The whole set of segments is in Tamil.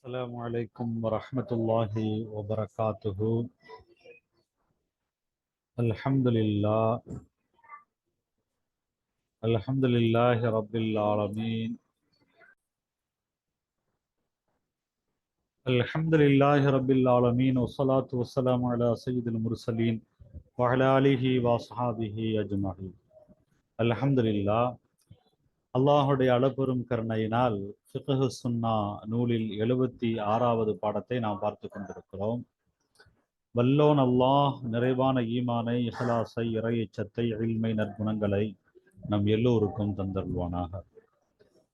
السلام عليكم ورحمة الله وبركاته الحمد لله الحمد لله رب العالمين الحمد لله رب العالمين والصلاة والسلام على سيد المرسلين وعلى آله وصحابه أجمعين الحمد لله அல்லாஹுடைய அளப்பெரும் கருணையினால் ஃபிகஹு சுன்னா நூலில் எழுபத்தி ஆறாவது பாடத்தை நாம் பார்த்து கொண்டிருக்கிறோம். வல்லோன் அல்லாஹ் நிறைவான ஈமானை இஹலாசை இறையச்சத்தை எழில்மை நற்குணங்களை நம் எல்லோருக்கும் தந்தருள்வானாக.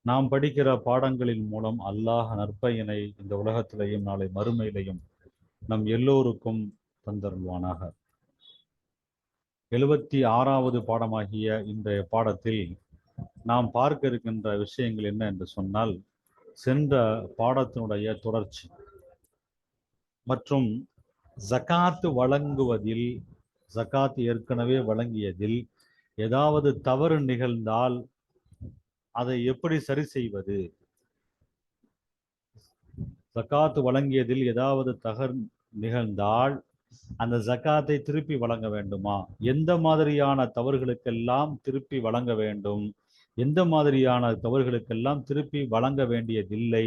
நாம் படிக்கிற பாடங்களின் மூலம் அல்லாஹ் நற்பயனை இந்த உலகத்திலையும் நாளை மறுமையிலையும் நம் எல்லோருக்கும் தந்தருள்வானாக. எழுபத்தி ஆறாவது பாடமாகிய இந்த பாடத்தில் நாம் பார்க்க இருக்கின்ற விஷயங்கள் என்ன என்று சொன்னால் சென்ற பாடத்தினுடைய தொடர்ச்சி. மற்றும் ஜகாத்து வழங்குவதில் ஜக்காத்து ஏற்கனவே வழங்கியதில் ஏதாவது தவறு நிகழ்ந்தால் அதை எப்படி சரி செய்வது? ஜகாத்து வழங்கியதில் ஏதாவது தகர் நிகழ்ந்தால் அந்த ஜக்காத்தை திருப்பி வழங்க வேண்டுமா? எந்த மாதிரியான தவறுகளுக்கெல்லாம் திருப்பி வழங்க வேண்டும்? எந்த மாதிரியான தவறுகளுக்கெல்லாம் திருப்பி வழங்க வேண்டியதில்லை.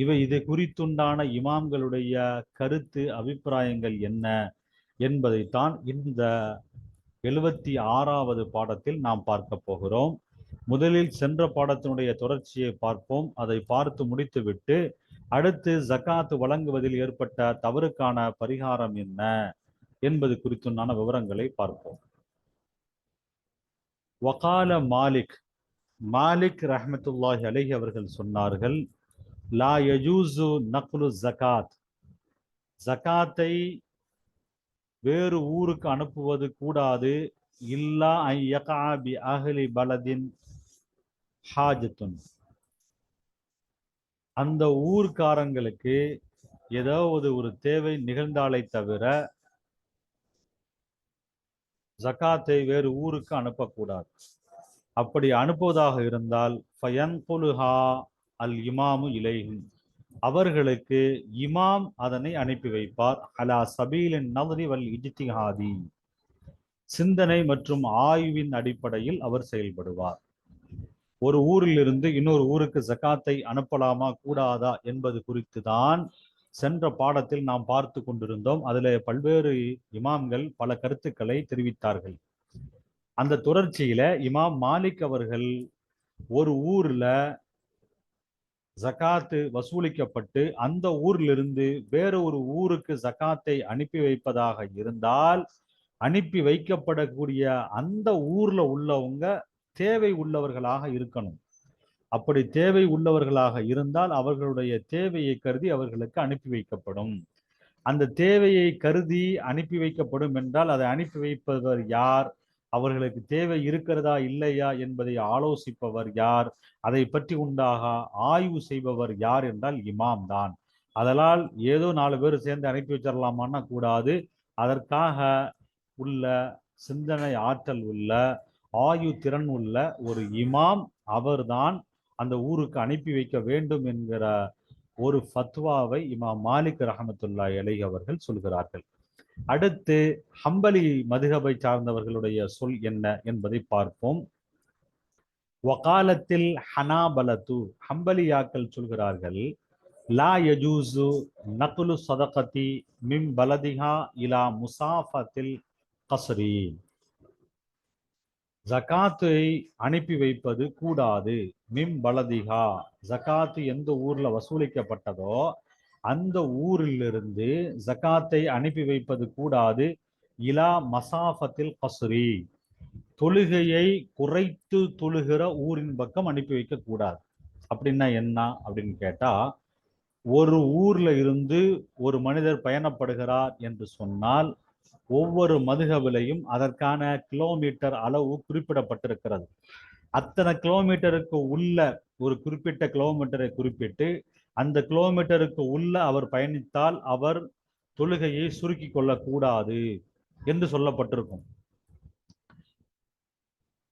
இவை இது குறித்துண்டான இமாம்களுடைய கருத்து அபிப்பிராயங்கள் என்ன என்பதைத்தான் இந்த எழுபத்தி ஆறாவது பாடத்தில் நாம் பார்க்க போகிறோம். முதலில் சென்ற பாடத்தினுடைய தொடர்ச்சியை பார்ப்போம். அதை பார்த்து முடித்துவிட்டு அடுத்து ஜக்காத்து வழங்குவதில் ஏற்பட்ட தவறுக்கான பரிகாரம் என்ன என்பது குறித்துண்டான விவரங்களை பார்ப்போம். வகால மாலிக் மாலிக் ரஹமத்துல்லாஹி அலைஹி அவர்கள் சொன்னார்கள் லா யஜூசு நக்லு ஜகாத். ஜகாத்தை வேறு ஊருக்கு அனுப்புவது கூடாது. இல்லா ஐ யகாபி அஹ்லி பலதின் ஹாஜத்துன். அந்த ஊர்க்காரங்களுக்கு ஏதாவது ஒரு தேவை நிகழ்ந்தாலே தவிர ஜக்காத்தை வேறு ஊருக்கு அனுப்பக்கூடாது. அப்படி அனுப்புவதாக இருந்தால் ஃபயன்குலுஹா அல் இமாமு இலைஹும். அவர்களுக்கு இமாம் அதனை அனுப்பி வைப்பார். அலா சபீலின் நவரி வல் இஜித்திஹாதி சிந்தனை மற்றும் ஆய்வின் அடிப்படையில் அவர் செயல்படுவார். ஒரு ஊரிலிருந்து இன்னொரு ஊருக்கு ஜக்காத்தை அனுப்பலாமா கூடாதா என்பது குறித்து தான் சென்ற பாடத்தில் நாம் பார்த்து கொண்டிருந்தோம். அதில் பல்வேறு இமாம்கள் பல கருத்துக்களை தெரிவித்தார்கள். அந்த தொடர்ச்சியில இமாம் மாலிக் அவர்கள் ஒரு ஊர்ல ஜக்காத்து வசூலிக்கப்பட்டு அந்த ஊரிலிருந்து வேற ஒரு ஊருக்கு ஜக்காத்தை அனுப்பி வைப்பதாக இருந்தால் அனுப்பி வைக்கப்படக்கூடிய அந்த ஊர்ல உள்ளவங்க தேவை உள்ளவர்களாக இருக்கணும். அப்படி தேவை உள்ளவர்களாக இருந்தால் அவர்களுடைய தேவையை கருதி அவர்களுக்கு அனுப்பி வைக்கப்படும். அந்த தேவையை கருதி அனுப்பி வைக்கப்படும் என்றால் அதை அனுப்பி வைப்பவர் யார்? அவர்களுக்கு தேவை இருக்கிறதா இல்லையா என்பதை ஆலோசிப்பவர் யார்? அதை பற்றி உண்டாக ஆய்வு செய்பவர் யார் என்றால் இமாம் தான். அதனால் ஏதோ நாலு பேர் சேர்ந்து அனுப்பி வச்சிடலாமான்னா கூடாது. அதற்காக உள்ள சிந்தனை ஆற்றல் உள்ள ஆயு திறன் உள்ள ஒரு இமாம் அவர்தான் அந்த ஊருக்கு அனுப்பி வைக்க வேண்டும் என்கிற ஒரு ஃபத்வாவை இமாம் மாலிக் ரஹமத்துல்லா இலை அவர்கள் சொல்கிறார்கள். அடுத்து ஹம்பலி மதுகபை சார்ந்தவர்களுடைய சொல் என்ன என்பதை பார்ப்போம். வகாலத்தில் ஹனாபலத்து ஹம்பலியாக்கள் சொல்கிறார்கள் லா யஜூசு நகுலு சதகதி மிம் பலதிகா இலா முசாஃபத்தில் கசரி ஜகாத்தை அனுப்பி வைப்பது கூடாது. மிம் பலதிகா ஜகாத்து எந்த ஊர்ல வசூலிக்கப்பட்டதோ அந்த ஊரிலிருந்து ஜகாத்தை அனுப்பி வைப்பது கூடாது. இலா மசாஃபத்தில் கசுரி தொழுகையை குறைத்து தொழுகிற ஊரின் பக்கம் அனுப்பி வைக்க கூடாது. அப்படின்னா என்ன அப்படின்னு கேட்டா ஒரு ஊர்ல இருந்து ஒரு மனிதர் பயணப்படுகிறார் என்று சொன்னால் ஒவ்வொரு மதுகவிலையும் அதற்கான கிலோமீட்டர் அளவு குறிப்பிடப்பட்டிருக்கிறது. அத்தனை கிலோமீட்டருக்கு உள்ள ஒரு குறிப்பிட்ட கிலோமீட்டரை குறிப்பிட்டு அந்த கிலோமீட்டருக்கு உள்ள அவர் பயணித்தால் அவர் தொழுகையை சுருக்கி கொள்ளக்கூடாது என்று சொல்லப்பட்டிருக்கும்.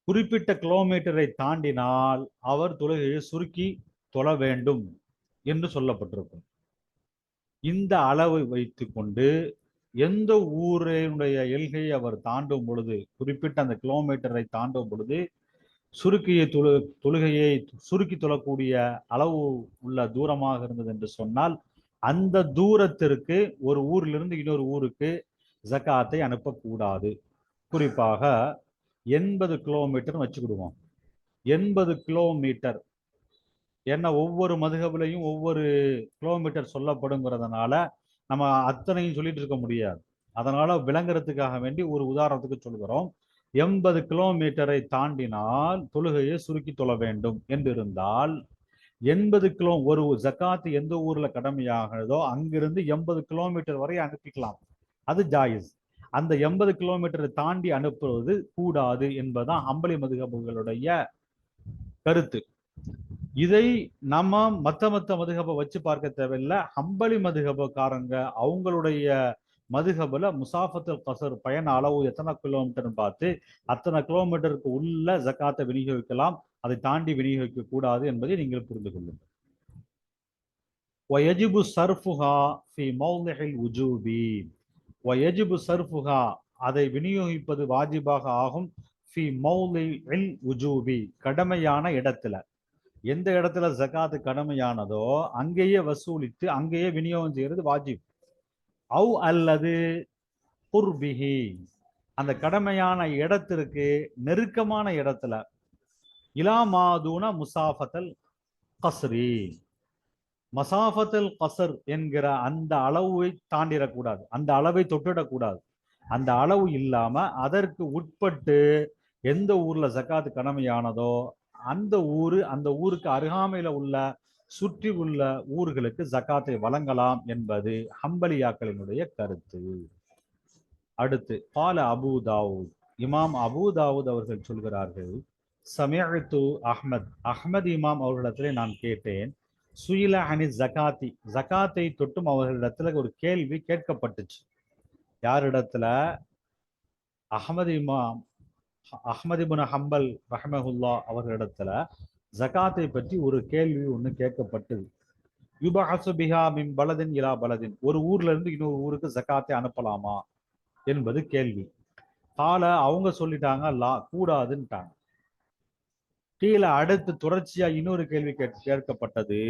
குறிப்பிட்ட கிலோமீட்டரை தாண்டினால் அவர் தொழுகையை சுருக்கி தொழ வேண்டும் என்று சொல்லப்பட்டிருக்கும். இந்த அளவை வைத்துக்கொண்டு எந்த ஊரினுடைய எல்கையை அவர் தாண்டும் பொழுது குறிப்பிட்ட அந்த கிலோமீட்டரை தாண்டும் பொழுது சுருக்கிய தொழு தொழுகையை சுருக்கி தொழக்கூடிய அளவு உள்ள தூரமாக இருந்தது என்று சொன்னால் அந்த தூரத்திற்கு ஒரு ஊரிலிருந்து இன்னொரு ஊருக்கு ஜக்காத்தை அனுப்பக்கூடாது. குறிப்பாக எண்பது கிலோமீட்டர் வச்சுக்கிடுவோம். எண்பது கிலோமீட்டர். ஏன்னா ஒவ்வொரு மதுகபிலையும் ஒவ்வொரு கிலோமீட்டர் சொல்லப்படுங்கிறதுனால நம்ம அத்தனையும் சொல்லிட்டு இருக்க முடியாது. அதனால விளங்குறதுக்காக வேண்டி ஒரு உதாரணத்துக்கு சொல்கிறோம் எண்பது கிலோமீட்டரை தாண்டினால் தொழுகையை சுருக்கி தொழ வேண்டும் என்றிருந்தால் எண்பது கிலோ ஒரு ஜக்காத்து எந்த ஊர்ல கடமையாகிறதோ அங்கிருந்து எண்பது கிலோமீட்டர் வரை அனுப்பிக்கலாம். அது ஜாயிஸ். அந்த எண்பது கிலோமீட்டரை தாண்டி அனுப்புவது கூடாது என்பதுதான் அம்பளி மதுகபுகளுடைய கருத்து. இதை நம்ம மத்த மத்த மதுகபை வச்சு பார்க்க தேவையில்லை. அம்பளி மதுகபக்காரங்க அவங்களுடைய மதுகபுல முசாஃபத்துல் கசர் பயண அளவு எத்தனை கிலோமீட்டர்னு பார்த்து அத்தனை கிலோமீட்டருக்கு உள்ள ஜக்காத்தை விநியோகிக்கலாம். அதை தாண்டி விநியோகிக்க கூடாது என்பதை நீங்கள் புரிந்து கொள்ளுங்கள். வயஜிபு சர்ஃபுஹா ஃபி மௌலிஹில் உஜூபி. வயஜிபு சர்ஃபுஹா அதை விநியோகிப்பது வாஜிபாக ஆகும். ஃபி மௌலில் உஜூபி கடமையான இடத்துல. எந்த இடத்துல ஜகாத்து கடமையானதோ அங்கேயே வசூலித்து அங்கேயே விநியோகம் செய்கிறது வாஜிப். அவ் அல்லது குர்பிஹி. அந்த கடமையான இடத்திற்கு நெருக்கமான இடத்துல. இலாமாதூன முசாஃபத்தல் கஸ்ரி. மசாஃபத்தல் கசர் என்கிற அந்த அளவை தாண்டிடக்கூடாது. அந்த அளவை தொட்டிடக்கூடாது. அந்த அளவு இல்லாம அதற்கு உட்பட்டு எந்த ஊர்ல ஜக்காத்து கடமையானதோ அந்த ஊரு அந்த ஊருக்கு அருகாமையில உள்ள சுற்றி உள்ள ஊர்களுக்கு ஜக்காத்தை வழங்கலாம் என்பது ஹம்பலியாக்களினுடைய கருத்து. அடுத்து பால அபு தாவூத். இமாம் அபு தாவூத் அவர்கள் சொல்கிறார்கள் சமயத்து அஹ்மத். அஹ்மத் இமாம் அவர்களிடத்திலே நான் கேட்டேன் சுயில அனி ஜகாத்தி ஜகாத்தை தொட்டும் அவர்களிடத்துல ஒரு கேள்வி கேட்கப்பட்டுச்சு. யாரிடத்துல? அஹமது இமாம் அஹமது இபுன் ஹம்பல் ரஹமஹுல்லா அவர்களிடத்துல. ஜகாத்தை பற்றி ஒரு கேள்வி ஒண்ணு கேட்கப்பட்டது. யுபஹசு பிஹா மிம் பலதின் இலா பலதின். ஒரு ஊர்ல இருந்து இன்னொரு ஊருக்கு ஜகாத்தை அனுப்பலாமா என்பது கேள்வி. கால அவங்க சொல்லிட்டாங்க லா கூடாதுன்ட்டாங்க. கீழே அடுத்து தொடர்ச்சியா இன்னொரு கேள்வி கேட் கேட்கப்பட்டது.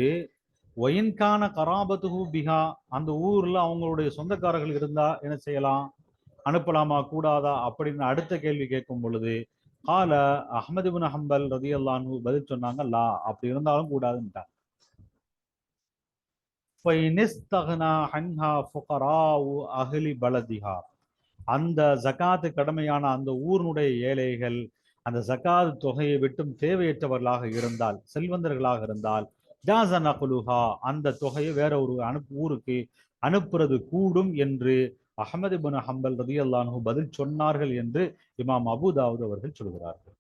ஒயின்கான கராபத்துஹு பிஹா அந்த ஊர்ல அவங்களுடைய சொந்தக்காரர்கள் இருந்தா என்ன செய்யலாம்? அனுப்பலாமா கூடாதா? அப்படின்னு அடுத்த கேள்வி கேட்கும் பொழுது கால அஹமது பின் ஹம்பல் ரதி அல்லான்னு பதில் சொன்னாங்க லா. அப்படி இருந்தாலும் கூடாதுன்ட்டாங்க. அந்த ஜகாத்து கடமையான அந்த ஊரினுடைய ஏழைகள் அந்த ஜகாத் தொகையை விட்டும் தேவையற்றவர்களாக இருந்தால் செல்வந்தர்களாக இருந்தால் அகுலுஹா அந்த தொகையை வேற ஒரு அனுப்பு ஊருக்கு அனுப்புறது கூடும் என்று அகமது பின் ஹம்பல் ரதி அல்லானு பதில் சொன்னார்கள் என்று இமாம் அபுதாவுத் அவர்கள் சொல்கிறார்கள்.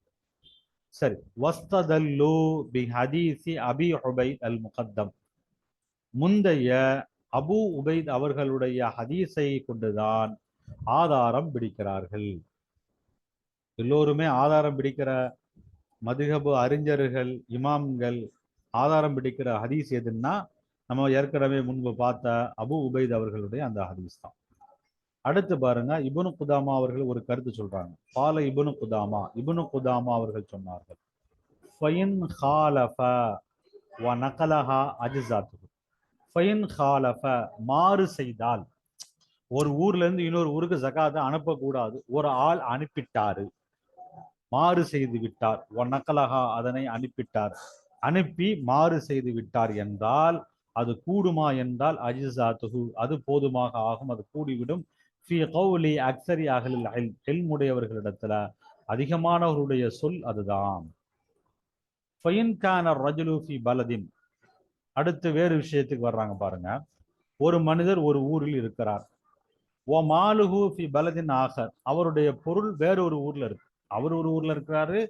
சரி. வஸ்தல்லு பி ஹதீசி அபி உபைத் அல் முகத்தம் முந்தைய அபு உபைத் அவர்களுடைய ஹதீஸை கொண்டுதான் ஆதாரம் பிடிக்கிறார்கள். எல்லோருமே ஆதாரம் பிடிக்கிற மதுகபு அறிஞர்கள் இமாம்கள் ஆதாரம் பிடிக்கிற ஹதீஸ் எதுன்னா நம்ம ஏற்கனவே முன்பு பார்த்த அபு உபைத் அவர்களுடைய அந்த ஹதீஸ் தான். அடுத்து பாருங்க இபுனு குதாமா அவர்கள் ஒரு கருத்து சொல்றாங்க. பால இபுனு குதாமா இபுனு குதாமா அவர்கள் சொன்னார்கள். ஃபயின் ஹாலஃப வ நகலஹா அஜிசாத்து ஃபயின் ஹாலஃப மாறு செய்தால். ஒரு ஊர்ல இருந்து இன்னொரு ஊருக்கு ஜகாதை அனுப்பக்கூடாது. ஒரு ஆள் அனுப்பிட்டாரு. மாறு செய்து விட்டார். ஒ நகலஹா அதனை அனுப்பிட்டார். அனுப்பி மாறு செய்து விட்டார் என்றால் அது கூடுமா என்றால் அஜிசாத்துஹு அது போதுமாக ஆகும் அது கூடிவிடும். ஃபி கௌலி அக்சரி அகலில் ஹெல்முடையவர்களிடத்துல அதிகமானவர்களுடைய சொல் அதுதான். ஃபயின்கான ரஜுலு ஃபி பலதின் அடுத்து வேறு விஷயத்துக்கு வர்றாங்க பாருங்க. ஒரு மனிதர் ஒரு ஊரில் இருக்கிறார். ஓ மாலுஹூ ஃபி பலதின் ஆகர் அவருடைய பொருள் வேற ஒரு ஊர்ல இருக்கு. அவர் ஒரு ஊர்ல இருக்கிறாரு.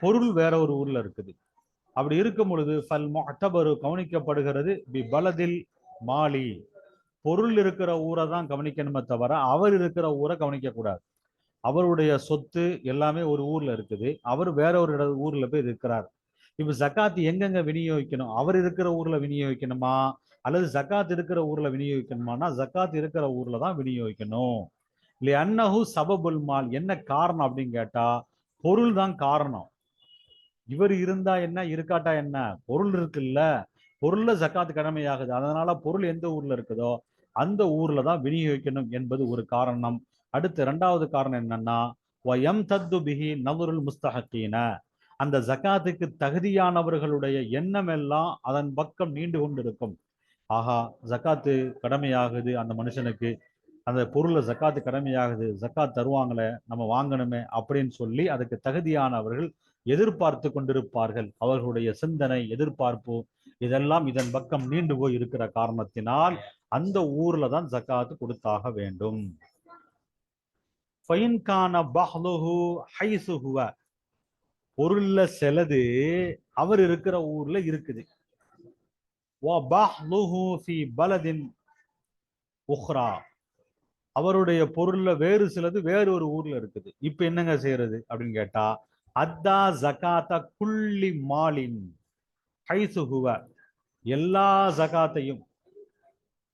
பொருள் வேற ஒரு ஊர்ல இருக்குது. அப்படி இருக்கும் பொழுது ஃபல் மொட்டபரு கவனிக்கப்படுகிறது. பி பலதில் மாலி பொருள் இருக்கிற ஊரை தான் கவனிக்கணுமே தவிர அவர் இருக்கிற ஊரை கவனிக்கக்கூடாது. அவருடைய சொத்து எல்லாமே ஒரு ஊர்ல இருக்குது. அவர் வேற ஒரு இட ஊர்ல போய் இருக்கிறார் இப்ப ஜக்காத் எங்கெங்க விநியோகிக்கணும்? அவர் இருக்கிற ஊர்ல விநியோகிக்கணுமா? அல்லது ஜக்காத் இருக்கிற ஊர்ல விநியோகிக்கணுமானா ஜக்காத் இருக்கிற ஊர்ல தான் விநியோகிக்கணும். இல்லை அன்னஹு சபபுல் மால் என்ன காரணம் அப்படின்னு கேட்டா பொருள் தான் காரணம். இவர் இருந்தா என்ன இருக்காட்டா என்ன? பொருள் இருக்குல்ல. பொருள்ல ஜக்காத் கடமையாகுது. அதனால பொருள் எந்த ஊர்ல இருக்குதோ அந்த ஊர்ல தான் விநியோகிக்கணும் என்பது ஒரு காரணம். அடுத்து இரண்டாவது காரணம் என்னன்னா வயம் தத்து பிஹி நவருல் முஸ்தஹக்கீன அந்த ஜக்காத்துக்கு தகுதியானவர்களுடைய எண்ணம் எல்லாம் அதன் பக்கம் நீண்டு கொண்டிருக்கும். ஆஹா ஜக்காத்து கடமையாகுது அந்த மனுஷனுக்கு. அந்த பொருள்ல ஜக்காத்து கடமையாகுது ஜக்காத் தருவாங்களே நம்ம வாங்கணுமே அப்படின்னு சொல்லி அதுக்கு தகுதியானவர்கள் எதிர்பார்த்து கொண்டிருப்பார்கள். அவர்களுடைய சிந்தனை எதிர்பார்ப்பு இதெல்லாம் இதன் பக்கம் நீண்டு போய் இருக்கிற காரணத்தினால் அந்த ஊர்ல தான் ஜக்காத்து கொடுத்தாக வேண்டும். ஃபைன்கான பஹ்லுஹு பொருள்ல செலது அவர் இருக்கிற ஊர்ல இருக்குது. உஹ்ரா. அவருடைய பொருள்ல வேறு சிலது வேறு ஒரு ஊர்ல இருக்குது. இப்ப என்னங்க செய்யறது அப்படின்னு கேட்டா அத்தா ஜகாத்த குள்ளி மாலின் ஹைசுகுவ எல்லா ஜகாத்தையும்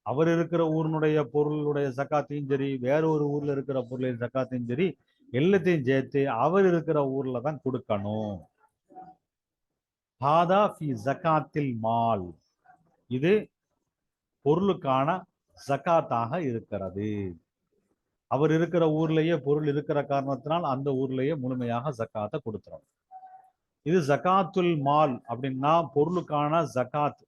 அவர் இருக்கிற ஊரினுடைய பொருளுடைய சக்காத்தையும் சரி வேற ஒரு ஊர்ல இருக்கிற பொருளின் சக்காத்தையும் சரி எல்லாத்தையும் சேர்த்து அவர் இருக்கிற ஊர்ல தான் கொடுக்கணும். ஹாதா ஃபி ஜக்காத்தில் மால். இது பொருளுக்கான ஜக்காத்தாக இருக்கிறது. அவர் இருக்கிற ஊர்லயே பொருள் இருக்கிற காரணத்தினால் அந்த ஊர்லயே முழுமையாக ஜக்காத்தை கொடுத்துரும் இது ஜகாத்துல் மால் அப்படின்னா பொருளுக்கான ஜகாத்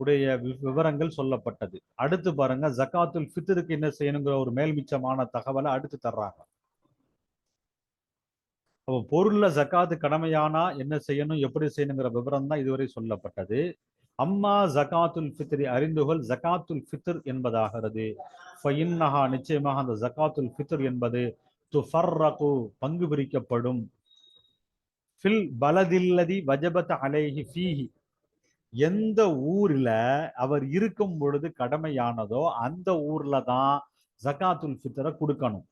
உடைய வி- விவரங்கள் சொல்லப்பட்டது. அடுத்து பாருங்க ஜகாத்துல் ஃபித்ருக்கு என்ன செய்யணுங்கிற ஒரு மேல்மிச்சமான தகவலை அடுத்து தர்றாங்க. அப்போ பொருள்ல ஜக்காத்து கடமையானா என்ன செய்யணும் எப்படி செய்யணுங்கிற விவரம் தான் இதுவரை சொல்லப்பட்டது. அம்மா ஜகாத்துல் ஃபித்ரி அறிந்துகொள் ஜகாத்துல் ஃபித்ர் என்பதாகிறது. ஃபைன்னஹா நிச்சயமாக அந்த ஜகாத்துல் ஃபித்ர் என்பது துஃபர்ரகு பங்கு பிரிக்கப்படும். ஃபில் பலதில்லதி வஜபத் அலேஹி ஃபீஹி. எந்த ஊர்ல அவர் இருக்கும் பொழுது கடமையானதோ அந்த ஊர்ல தான் ஜகாத்துல் ஃபித்தரை கொடுக்கணும்.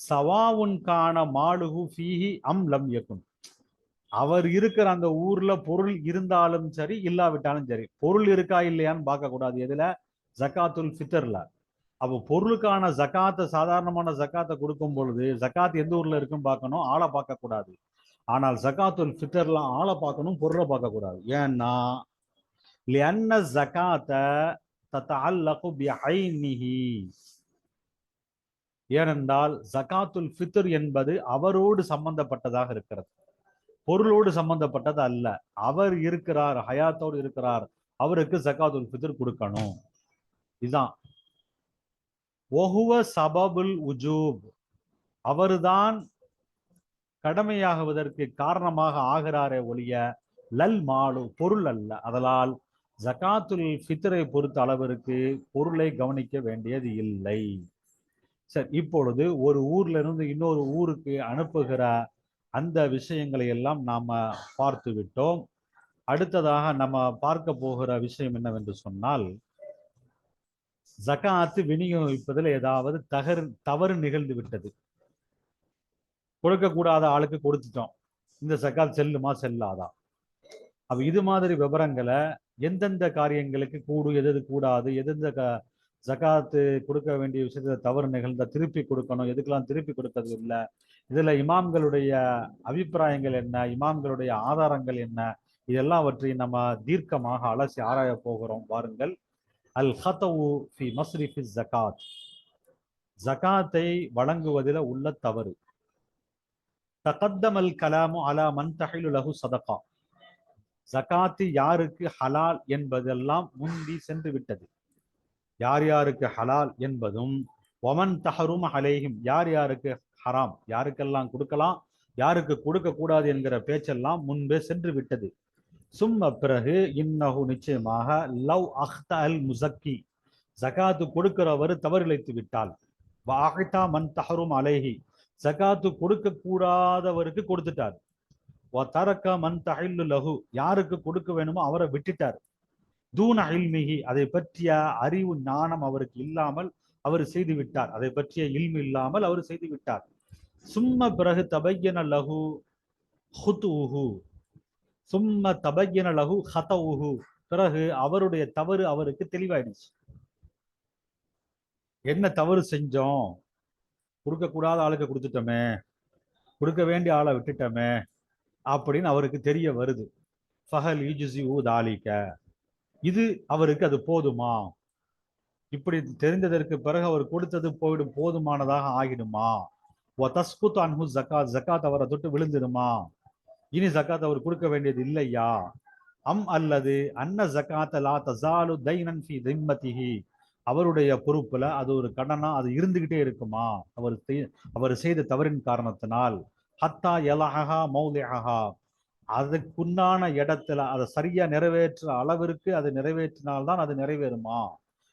சவாவுன் காண மாலுகு ஃபீஹி அம் லம் யகுன். அவர் இருக்கிற அந்த ஊர்ல பொருள் இருந்தாலும் சரி இல்லாவிட்டாலும் சரி பொருள் இருக்கா இல்லையான்னு பார்க்க கூடாது எதுல? ஜகாத்துல் ஃபித்தர்ல அப்போ பொருளுக்கான ஜகாத்தை சாதாரணமான ஜக்காத்தை கொடுக்கும் பொழுது ஜக்காத் எந்த ஊர்ல இருக்குன்னு பார்க்கணும்? ஆளை பார்க்க கூடாது ஆனால் ஜகாத்துல் ஃபித்தர்ல ஆளை பார்க்கணும் பொருளை பார்க்க கூடாது ஏன்னா لأن الزكاة تتعلق بعينه ஏனென்றால் ஜகாத்துல் ஃபித்ர் என்பது அவரோடு சம்பந்தப்பட்டதாக இருக்கிறது பொருளோடு சம்பந்தப்பட்டது அல்ல அவர் இருக்கிறார் ஹயாத்தோடு இருக்கிறார் அவருக்கு ஜகாத்துல் ஃபித்ர் கொடுக்கணும் இதுதான் ஒஹுவ சபபுல் உஜூப் அவர்தான் கடமையாகுவதற்கு காரணமாக ஆகிறாரே ஒழிய லல் மாலு பொருள் அல்ல அதனால் ஜகாத்துல் ஃபித்ரை பொறுத்த அளவிற்கு பொருளை கவனிக்க வேண்டியது இல்லை. சரி இப்பொழுது ஒரு ஊர்ல இருந்து இன்னொரு ஊருக்கு அனுப்புகிற அந்த விஷயங்களை எல்லாம் நாம பார்த்து விட்டோம். அடுத்ததாக நம்ம பார்க்க போகிற விஷயம் என்னவென்று சொன்னால் ஜகாத்து விநியோகிப்பதில் ஏதாவது தகர் தவறு நிகழ்ந்து விட்டது. கொடுக்கக்கூடாத ஆளுக்கு கொடுத்துட்டோம். இந்த ஜகாத் செல்லுமா செல்லாதா? அப்ப இது மாதிரி விவரங்களை எந்தெந்த காரியங்களுக்கு கூடும் எது எது கூடாது எந்தெந்த க ஜகாத்து கொடுக்க வேண்டிய விஷயத்துல தவறு நிகழ்ந்த திருப்பி கொடுக்கணும் எதுக்கெல்லாம் திருப்பி கொடுக்கறது இல்லை இதுல இமாம்களுடைய அபிப்பிராயங்கள் என்ன இமாம்களுடைய ஆதாரங்கள் என்ன இதெல்லாம் பற்றி நம்ம தீர்க்கமாக அலசி ஆராய போகிறோம். வாருங்கள். அல் ஹத்தவு ஃபி மஸ்ரிஃபி ஜகாத் ஜகாத்தை வழங்குவதில் உள்ள தவறு. தகத்தமல் கலாமு அலா மன் தஹிலு லஹு சதகா. ஜகாத்து யாருக்கு ஹலால் என்பதெல்லாம் முந்தி சென்று விட்டது. யார் யாருக்கு ஹலால் என்பதும் ஒமன் தஹரும் அலேஹிம் யார் யாருக்கு ஹராம் யாருக்கெல்லாம் கொடுக்கலாம் யாருக்கு கொடுக்க கூடாது என்கிற பேச்செல்லாம் முன்பே சென்று விட்டது. சும்ம பிறகு இன்னகு நிச்சயமாக லவ் அஹ்த அல் முசக்கி ஜகாத்து கொடுக்கிறவர் தவறிழைத்து விட்டால். வாஹிதா மன் தஹரும் அலேஹி ஜகாத்து கொடுக்க கூடாதவருக்கு கொடுத்துட்டார். தரக்க மன் தஹில்லு லகு யாருக்கு கொடுக்க வேணுமோ அவரை விட்டுட்டார். தூன இல்மிஹி அதை பற்றிய அறிவு ஞானம் அவருக்கு இல்லாமல் அவர் செய்து விட்டார். அதை பற்றிய இல்மு இல்லாமல் அவர் செய்து விட்டார். சும்ம பிறகு தபையன லகு ஹுத்துஹு சும்ம தபையன லகு ஹதவுஹு. பிறகு அவருடைய தவறு அவருக்கு தெளிவாயிடுச்சு. என்ன தவறு செஞ்சோம்? கொடுக்கக்கூடாத ஆளுக்கு கொடுத்துட்டோமே. கொடுக்க வேண்டிய ஆளை விட்டுட்டோமே. அப்படின்னு அவருக்கு தெரிய வருது. ஃபஹல் யூஜிசி ஊ தாலிக்க. இது அவருக்கு அது போதுமா? இப்படி தெரிந்ததற்கு பிறகு அவர் கொடுத்தது போயிடும் போதுமானதாக ஆகிடுமா? ஓ தஸ்குத் அன்ஹு ஜக்காத் ஜக்காத் அவரை தொட்டு விழுந்துடுமா? இனி ஜக்காத் அவர் கொடுக்க வேண்டியது இல்லையா? அம் அல்லது அன்ன ஜக்காத் லா தசாலு தைனன் ஃபி திம்மதிஹி அவருடைய பொறுப்புல அது ஒரு கடனா அது இருந்துகிட்டே இருக்குமா? அவர் அவர் செய்த தவறின் காரணத்தினால். ஹத்தா எலஹா மௌலிஹா அதுக்குண்டான இடத்துல அதை சரியா நிறைவேற்ற அளவிற்கு அது நிறைவேற்றினால்தான் அது நிறைவேறுமா?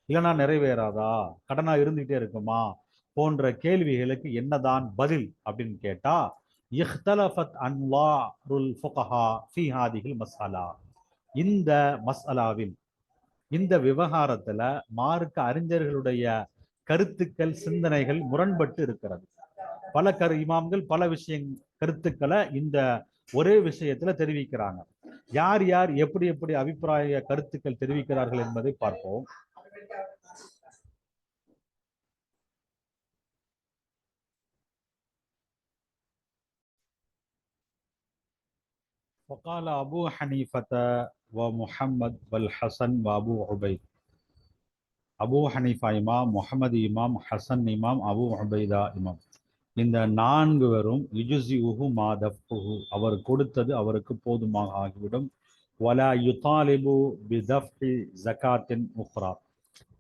இல்லைனா நிறைவேறாதா? கடனா இருந்துகிட்டே இருக்குமா? போன்ற கேள்விகளுக்கு என்னதான் பதில் அப்படின்னு கேட்டா இஹ்தலஃபத் அன்வாருல் ஃபுகஹா ஃபீ ஹாதிஹில் மசாலா. இந்த மசாலாவில் இந்த விவகாரத்துல மார்க்க அறிஞர்களுடைய கருத்துக்கள் சிந்தனைகள் முரண்பட்டு இருக்கிறது. பல கரு இமாம்கள் பல விஷயம் கருத்துக்களை இந்த ஒரே விஷயத்துல தெரிவிக்கிறாங்க யார் யார் எப்படி எப்படி அபிப்பிராய கருத்துக்கள் தெரிவிக்கிறார்கள் என்பதை பார்ப்போம் وقال أبو حنيفة ومحمد والحسن وأبو عبيد அபூ ஹனீஃபா இமாம் முஹம்மது இமாம் ஹசன் இமாம் அபூ உபைதா இமாம் இந்த நான்கு வரும். யுஜுசி உஹு மாதப்புஹு அவர் கொடுத்தது அவருக்கு போதுமாக ஆகிவிடும். வலா யுதாலிபு பிதஃபி ஜக்காத்தின் உஹ்ரா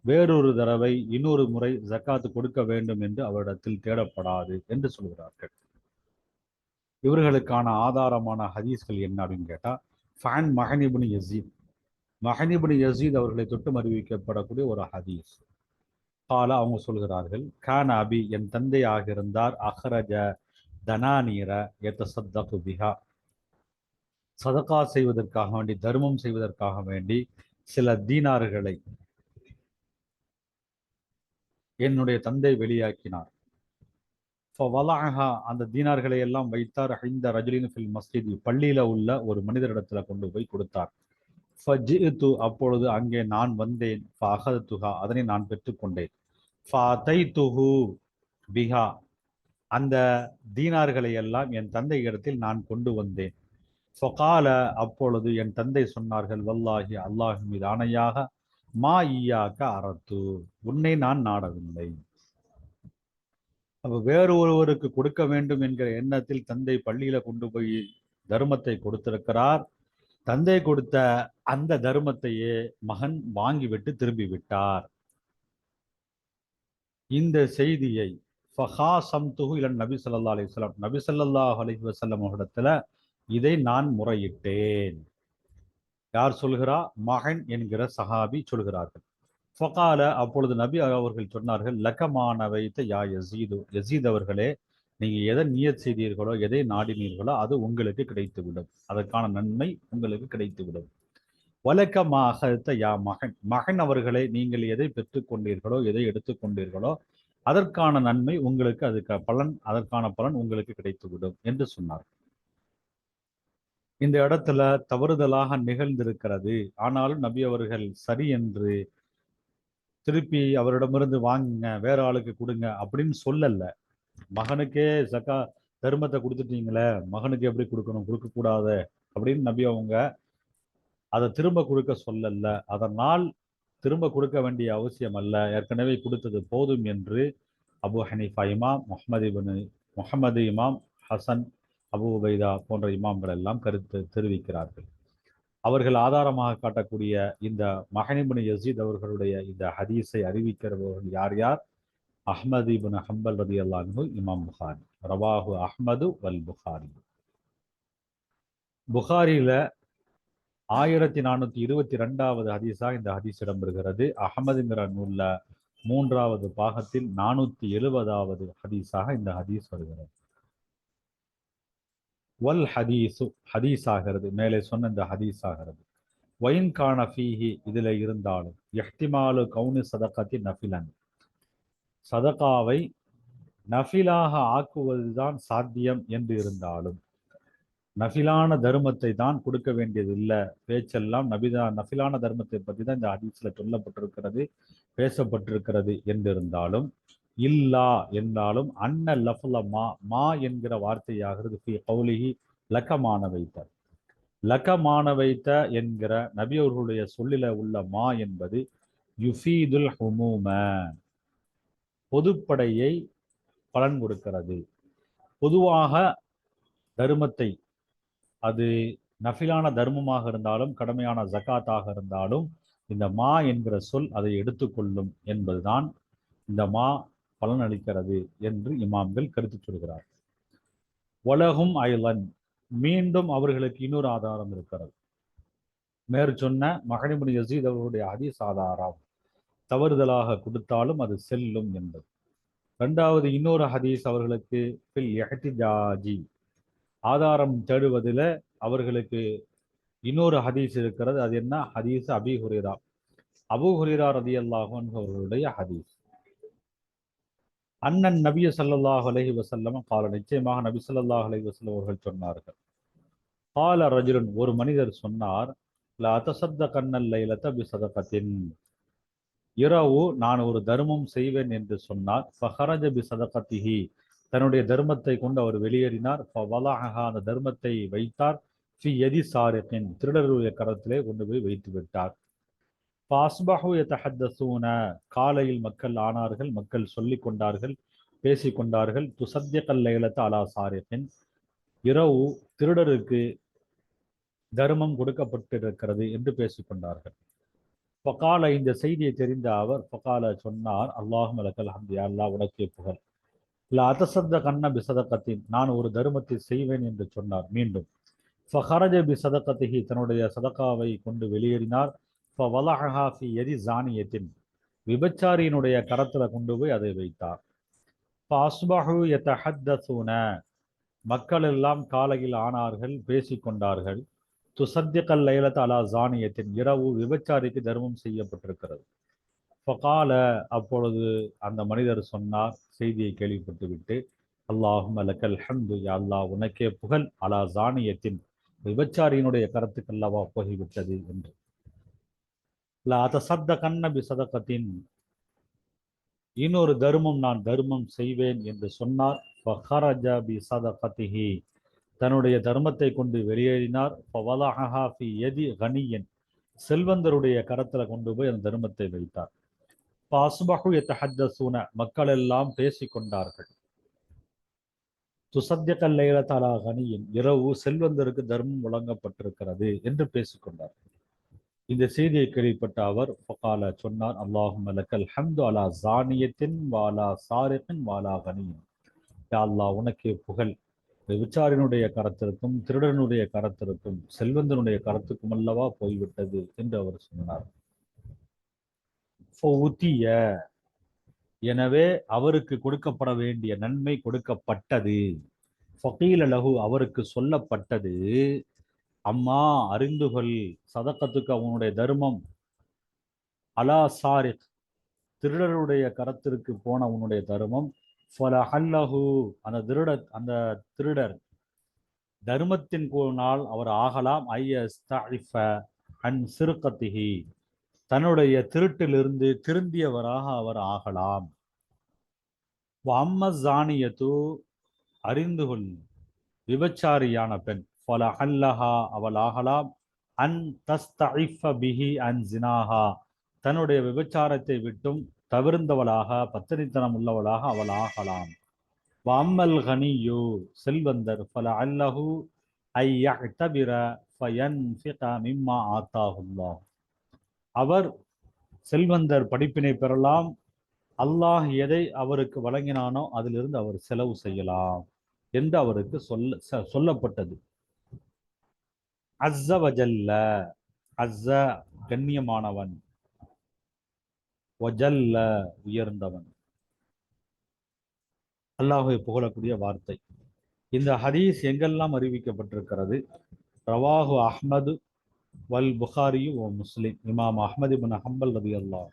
வேறொரு தடவை இன்னொரு முறை ஜக்காத்து கொடுக்க வேண்டும் என்று அவரிடத்தில் தேடப்படாது என்று சொல்கிறார்கள். இவர்களுக்கான ஆதாரமான ஹதீஸ்கள் என்ன அப்படின்னு கேட்டால் ஃபேன் மஹனிபுனி யசீத். மஹனிபுனி யசீத் அவர்களை தொட்டும் அறிவிக்கப்படக்கூடிய ஒரு ஹதீஸ். கால அவங்க சொல்கிறார்கள் கான் அபி என் தந்தையாக இருந்தார். அஹ்ரஜ தனானீர எத்த சத்தகு பிஹா. சதகா செய்வதற்காக வேண்டி தர்மம் செய்வதற்காக வேண்டி சில தீனார்களை என்னுடைய தந்தை வெளியாக்கினார். அந்த தீனார்களை எல்லாம் வைத்தார். ஹைந்த ரஜுலின் ஃபில் மஸ்ஜித் பள்ளியில உள்ள ஒரு மனிதரிடத்துல கொண்டு போய் கொடுத்தார். ஃபஜிஅத்து, அப்பொழுது அங்கே நான் வந்தேன். ஃபஅகதுஹா, அதனை நான் பெற்றுக்கொண்டேன். ஃபஅதைதுஹு பிஹா அந்த தீனார்களை எல்லாம் என் தந்தை இடத்தில் நான் கொண்டு வந்தேன். ஃபகால அப்பொழுது என் தந்தை சொன்னார்கள் வல்லாஹி அல்லாஹ் மீது ஆணையாக மா ஈயாக்க அரத்து உன்னை நான் நாடவில்லை. அப்போ வேறு ஒருவருக்கு கொடுக்க வேண்டும் என்கிற எண்ணத்தில் தந்தை பள்ளியில கொண்டு போய் தர்மத்தை கொடுத்திருக்கிறார். தந்தை கொடுத்த அந்த தர்மத்தையே மகன் வாங்கிவிட்டு திரும்பி விட்டார் இந்த செய்தியை ஃபஹாசம்துஹு இலன் நபி சொல்லா அலிஸ்லாம் நபி சொல்லாஹ் அலி வசல்லம் இடத்துல இதை நான் முறையிட்டேன். யார் சொல்கிறா மகன் என்கிற சஹாபி சொல்கிறார்கள் ஃபகால அப்பொழுது நபி அவர்கள் சொன்னார்கள் லக்கமான வைத்த யா யசீது. யசீத் அவர்களே நீங்க எதை நியத் செய்தீர்களோ எதை நாடினீர்களோ அது உங்களுக்கு கிடைத்துவிடும். அதற்கான நன்மை உங்களுக்கு கிடைத்துவிடும். வழக்கமாக யா மகன் மகன் அவர்களை நீங்கள் எதை பெற்றுக்கொண்டீர்களோ எதை எடுத்துக்கொண்டீர்களோ அதற்கான நன்மை உங்களுக்கு அதுக்கு பலன் அதற்கான பலன் உங்களுக்கு கிடைத்துவிடும் என்று சொன்னார். இந்த இடத்துல தவறுதலாக நிகழ்ந்திருக்கிறது. ஆனாலும் நபி அவர்கள் சரி என்று திருப்பி அவரிடமிருந்து வாங்குங்க வேற ஆளுக்கு கொடுங்க அப்படின்னு சொல்லல. மகனுக்கே சக்கா தர்மத்தை கொடுத்துட்டீங்களே மகனுக்கு எப்படி கொடுக்கணும்? கொடுக்கக்கூடாது அப்படின்னு நபி அவங்க அதை திரும்ப கொடுக்க சொல்லல. அதனால் திரும்ப கொடுக்க வேண்டிய அவசியம் அல்ல. ஏற்கனவே கொடுத்தது போதும் என்று அபு ஹனீஃபா இமாம் முஹம்மது இபின் முஹம்மது இமாம் ஹசன் அபு உபைதா போன்ற இமாம்கள் எல்லாம் கருத்து தெரிவிக்கிறார்கள். அவர்கள் ஆதாரமாக காட்டக்கூடிய இந்த மகனிபனு யசீத் அவர்களுடைய இந்த ஹதீஸை அறிவிக்கிறவர்கள் யார் யார்? அஹ்மது இபுன் ஹம்பல் ரதி அல்லாஹு இமாம் புகாரி. ரவாஹு அஹ்மது வல் புகாரி. புகாரியில ஆயிரத்தி நானூத்தி இருபத்தி ரெண்டாவது ஹதீஸா இந்த ஹதீஸ் இடம்பெறுகிறது. அகமதுங்கிற நூல்ல மூன்றாவது பாகத்தில் நானூத்தி எழுபதாவது ஹதீஸாக இந்த ஹதீஸ் வருகிறது. வல் ஹதீஸு ஹதீஸ் ஆகிறது மேலே சொன்ன இந்த ஹதீஸ் ஆகிறது ஒயின் கான ஃபீஹி இதுல இருந்தாலும் எஹ்திமாலு கவுனி சதக்கத்தின் நஃபிலன். சதகாவை நஃபிலாக ஆக்குவதுதான் சாத்தியம் என்று இருந்தாலும் நஃபிலான தர்மத்தை தான் கொடுக்க வேண்டியது இல்லை பேச்செல்லாம் நபிதா நஃபிலான தர்மத்தை பற்றி தான் இந்த ஹதீஸ்ல சொல்லப்பட்டிருக்கிறது பேசப்பட்டிருக்கிறது என்றிருந்தாலும் இல்லா என்றாலும் அன்ன லஃபுல மா மா என்கிற வார்த்தையாகிறது ஃபி கௌலிஹி லக்கமான வைத்த லக்கமான வைத்த என்கிற நபியவர்களுடைய சொல்லில உள்ள மா என்பது யுஃபீதுல் ஹுமூம. பொதுப்படையை பலன் கொடுக்கிறது. பொதுவாக தர்மத்தை அது நஃபிலான தர்மமாக இருந்தாலும் கடமையான ஜக்காத்தாக இருந்தாலும் இந்த மா என்கிற சொல் அதை எடுத்துக்கொள்ளும் என்பதுதான் இந்த மா பலனளிக்கிறது என்று இமாம்கள் கருத்து சொல்கிறார். உலகும் ஐலன் மீண்டும் அவர்களுக்கு இன்னொரு ஆதாரம் இருக்கிறது. மேற்சொன்ன மகனிமுனி யசீத் அவர்களுடைய ஹதீஸ் ஆதாரம். தவறுதலாக கொடுத்தாலும் அது செல்லும் என்பது. ரெண்டாவது இன்னொரு ஹதீஸ் அவர்களுக்கு பில் எஹ்டிஜாஜி ஆதாரம் தேடுவதில் அவர்களுக்கு இன்னொரு ஹதீஸ் இருக்கிறது. அது என்ன? ஹதீஸ் அபி ஹுரேரா. அபு ஹுரேரா ரதி அல்லாஹன் அவர்களுடைய ஹதீஸ். அண்ணன் நபிய சல்லாஹ் அலஹி வசல்லம் கால நிச்சயமாக நபி சல்லாஹ் அலஹி வசல்லம் அவர்கள் சொன்னார்கள். கால ரஜுலன் ஒரு மனிதர் சொன்னார் ல அத்தசப்த கண்ணல் லைலத்த பி சதகத்தின் இரவு நான் ஒரு தர்மம் செய்வேன் என்று சொன்னார் ஃபஹரஜ பி சதகத்திஹி தன்னுடைய தர்மத்தை கொண்டு அவர் வெளியேறினார். ஃபவலஹா அந்த தர்மத்தை வைத்தார். ஃபி எதி சாரிக்கின் திருடருடைய கரத்திலே கொண்டு போய் வைத்து விட்டார். பாஸ்பஹு யதஹத்தசூன காலையில் மக்கள் ஆனார்கள் மக்கள் சொல்லிக் கொண்டார்கள் பேசி கொண்டார்கள். துசத்தியக்கல் லைலத்த அலா சாரிக்கின் இரவு திருடருக்கு தர்மம் கொடுக்கப்பட்டிருக்கிறது என்று பேசிக்கொண்டார்கள் ஃபகால இந்த செய்தியை தெரிந்த அவர் ஃபகால சொன்னார் அல்லாஹும் அலக்கல் ஹம்தி. அல்லாஹ் உனக்கே புகழ். இல்ல அதசத்த கண்ண பிசதக்கத்தின் நான் ஒரு தர்மத்தை செய்வேன் என்று சொன்னார் மீண்டும். ஃபஹரஜ பி சதக்கத்திஹி தன்னுடைய சதக்காவை கொண்டு வெளியேறினார். ஃப வலஹாஃபி எதி ஜானியத்தின் விபச்சாரியினுடைய கரத்தில் கொண்டு போய் அதை வைத்தார். ஃபஅஸ்பஹு யதஹத்தஸூன மக்கள் எல்லாம் காலையில் ஆனார்கள் பேசிக்கொண்டார்கள். துசத்தியக்கல் லைலத் அலா ஜானியத்தின் இரவு விபச்சாரிக்கு தர்மம் செய்யப்பட்டிருக்கிறது. ஃபகால அப்பொழுது அந்த மனிதர் சொன்னார் செய்தியை கேள்விப்பட்டு விட்டு அல்லாஹும் அலக்கல் ஹம்து அல்லா அல்லாஹ் உனக்கே புகழ். அலா ஜானியத்தின் விபச்சாரியினுடைய கருத்துக்கல்லவா போகிவிட்டது? என்று. அத சத்த கண்ணபி சதக்கத்தின் இன்னொரு தர்மம் நான் தர்மம் செய்வேன் என்று சொன்னார். ஃபஹரஜ பி சதகத்திஹி தன்னுடைய தர்மத்தை கொண்டு வெளியேறினார். ஃபவலஹா எதி கனியன். செல்வந்தருடைய கரத்துல கொண்டு போய் அந்த தர்மத்தை வைத்தார். பாசுபஹு யத்தஹத்தசூன மக்கள் எல்லாம் பேசிக்கொண்டார்கள் துசத்திய கல்லையில தலா கனியின். இரவு செல்வந்தருக்கு தர்மம் வழங்கப்பட்டிருக்கிறது என்று பேசிக்கொண்டார்கள் இந்த செய்தியை கேள்விப்பட்ட அவர் ஃபகால சொன்னார் அல்லாஹும் மலக்கல் ஹம்து அலா ஜானியத்தின் வாலா சாரிக்கின் வாலா கனியின். அல்லாஹ் உனக்கே புகழ். விபச்சாரினுடைய கரத்திற்கும் திருடனுடைய கரத்திற்கும் செல்வந்தனுடைய கரத்துக்கும் அல்லவா போய்விட்டது என்று அவர் சொன்னார். எனவே அவருக்கு கொடுக்கப்பட வேண்டிய நன்மை கொடுக்கப்பட்டது. ஃபகீல லஹு அவருக்கு சொல்லப்பட்டது அம்மா அறிந்துகொள் சதக்கத்துக்கு அவனுடைய தர்மம். அலா சாரிக் திருடருடைய கரத்திற்கு போன உன்னுடைய தர்மம். ஃபலஹல்லஹு அந்த திருட அந்த திருடர். தர்மத்தின் நாள் அவர் ஆகலாம். ஐயஸ்தஇஃப அன் சிறுக்கத்திஹி. தன்னுடைய திருட்டிலிருந்து திருந்தியவராக அவர் ஆகலாம். அம்ம ஜானியத்து அறிந்து கொள் விபச்சாரியான பெண். ஃபலஹல்லஹா அவள் ஆகலாம். அன் தஸ்தஇஃப பிஹி அன் ஜினாஹா. தன்னுடைய விபச்சாரத்தை விட்டும் தவிர்ந்தவளாக பத்திரித்தனம் உள்ளவளாக அவள் ஆகலாம். வம்மல் ஹனியோ செல்வந்தர் பல அல்லஹு ஐயபிர ஃபயன்ஃபிக மிம்மா ஆத்தாஹுல்லாஹ் அவர் செல்வந்தர் படிப்பினை பெறலாம். அல்லாஹ் எதை அவருக்கு வழங்கினானோ அதிலிருந்து அவர் செலவு செய்யலாம் என்று அவருக்கு சொல்ல ச- சொல்லப்பட்டது. அஸ்ஸவஜல்ல அஸ்ஸ கண்ணியமானவன். வஜல்ல உயர்ந்தவன். அல்லாஹை புகழக்கூடிய வார்த்தை. இந்த ஹதீஸ் எங்கெல்லாம் அறிவிக்கப்பட்டிருக்கிறது? ரவாஹு அஹ்மது வல் புகாரியு ஓ முஸ்லிம். இமாம் அஹ்மது இபின் ஹம்பல் ரதி அல்லாஹ்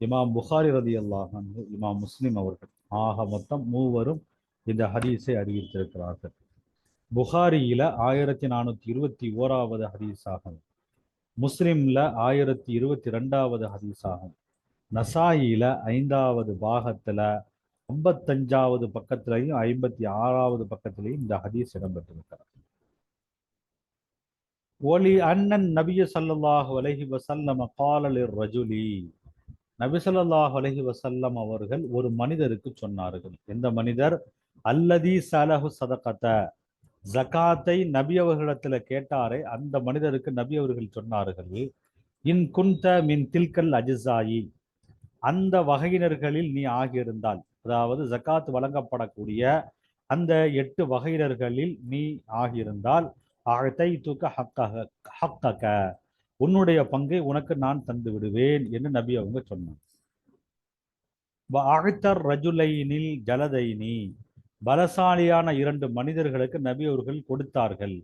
இமாம் புகாரி ரதி அல்லாஹ் இமாம் முஸ்லிம் அவர்கள். ஆக மொத்தம் மூவரும் இந்த ஹதீஸை அறிவித்திருக்கிறார்கள். புகாரியில ஆயிரத்தி நானூத்தி இருபத்தி ஓராவது ஹதீஸ் ஆகும் முஸ்லிம்ல ஆயிரத்தி இருபத்தி ரெண்டாவது ஹதீஸ் ஆகும் நசாயில ஐந்தாவது பாகத்துல ஐம்பத்தஞ்சாவது பக்கத்திலையும் ஐம்பத்தி ஆறாவது பக்கத்திலையும் இந்த ஹதீஸ் இடம்பெற்றிருக்கிறார் ஒலி அண்ணன் நபிய சல்லல்லாஹு அலைஹி வசல்லம் காலலிர் ரஜுலி நபி ஸல்லல்லாஹு வசல்லம் அவர்கள் ஒரு மனிதருக்கு சொன்னார்கள். எந்த மனிதர்? அல்லதி சலஹு சதகத்த. ஜகாத்தை நபி அவர்களிடத்துல கேட்டாரே அந்த மனிதருக்கு நபி அவர்கள் சொன்னார்கள் இன் குந்த மின் தில்கல் அஜிசாயி அந்த வகையினர்களில் நீ ஆகியிருந்தால். அதாவது ஜக்காத் வழங்கப்படக்கூடிய அந்த எட்டு வகையினர்களில் நீ ஆகியிருந்தால் அழத்தை தூக்க ஹக்கக ஹக்கக. உன்னுடைய பங்கை உனக்கு நான் தந்து விடுவேன் என்று நபி அவங்க சொன்னாங்க. அழுத்தர் ரஜுலைனில் ஜலதைனி. பலசாலியான இரண்டு மனிதர்களுக்கு நபி அவர்கள் கொடுத்தார்கள்.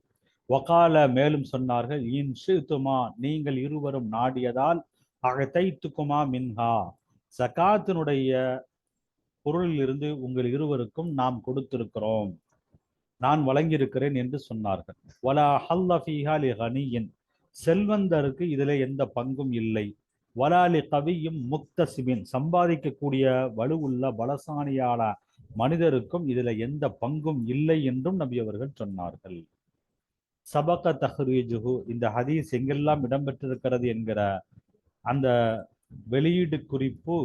வகால மேலும் சொன்னார்கள் இன் ஷித்துமா நீங்கள் இருவரும் நாடியதால் அகத்தைத்துக்குமா மின்ஹா. சகாத்தினுடைய பொருளிலிருந்து உங்கள் இருவருக்கும் நாம் கொடுத்திருக்கிறோம். நான் வழங்கியிருக்கிறேன் என்று சொன்னார்கள். வலா ஹல்லஃபீஹா லி செல்வந்தருக்கு இதுல எந்த பங்கும் இல்லை. வலாலி கவியும் முக்தசிமின் சம்பாதிக்கக்கூடிய வலுவுள்ள பலசானியான மனிதருக்கும் இதுல எந்த பங்கும் இல்லை என்றும் நபி அவர்கள் சொன்னார்கள். சபக தஹ்ரீஜுஹு. இந்த ஹதீஸ் எங்கெல்லாம் இடம்பெற்றிருக்கிறது என்கிற அந்த வெளியீடு குறிப்பு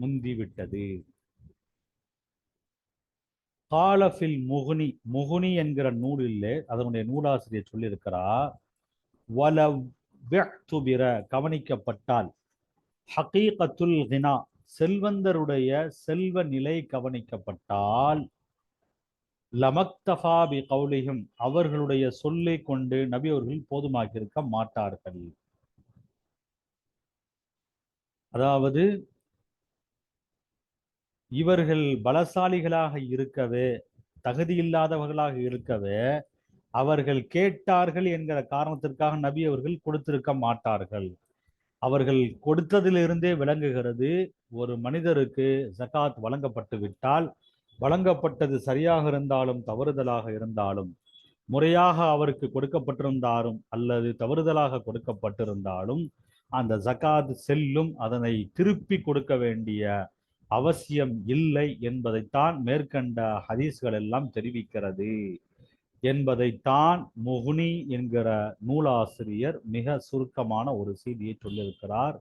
முந்திவிட்டது. காலஃபில் முகுனி முகுனி என்கிற நூலிலே அதனுடைய நூலாசிரியர் சொல்லியிருக்கிறார் வல துபிர கவனிக்கப்பட்டால் ஹகீகத்துல் ஹினா செல்வந்தருடைய செல்வ நிலை கவனிக்கப்பட்டால் லமக்தஃபா பி கௌலிஹிம் அவர்களுடைய சொல்லை கொண்டு நபி அவர்கள் போதுமாக்கி இருக்க மாட்டார்கள். அதாவது இவர்கள் பலசாலிகளாக இருக்கவே தகுதியில்லாதவர்களாக இருக்கவே அவர்கள் கேட்டார்கள் என்கிற காரணத்திற்காக நபி அவர்கள் கொடுத்திருக்க மாட்டார்கள். அவர்கள் கொடுத்ததிலிருந்தே விளங்குகிறது ஒரு மனிதருக்கு ஜகாத் வழங்கப்பட்டு விட்டால் வழங்கப்பட்டது சரியாக இருந்தாலும் தவறுதலாக இருந்தாலும் முறையாக அவருக்கு கொடுக்கப்பட்டிருந்தாலும் அல்லது தவறுதலாக கொடுக்கப்பட்டிருந்தாலும் அந்த ஜகாத் செல்லும் அதனை திருப்பி கொடுக்க வேண்டிய அவசியம் இல்லை என்பதைத்தான் மேற்கண்ட ஹதீஸ்கள் எல்லாம் தெரிவிக்கிறது. என்பதைத்தான் முகுனி என்கிற நூலாசிரியர் மிக சுருக்கமான ஒரு செய்தியை சொல்லியிருக்கிறார்.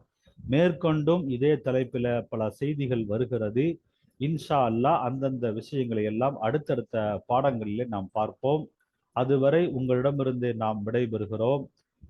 மேற்கொண்டும் இதே தலைப்பில் பல செய்திகள் வருகிறது. இன்ஷா அல்லா அந்தந்த விஷயங்களை எல்லாம் அடுத்தடுத்த பாடங்களிலே நாம் பார்ப்போம். அதுவரை உங்களிடமிருந்து நாம் விடைபெறுகிறோம்.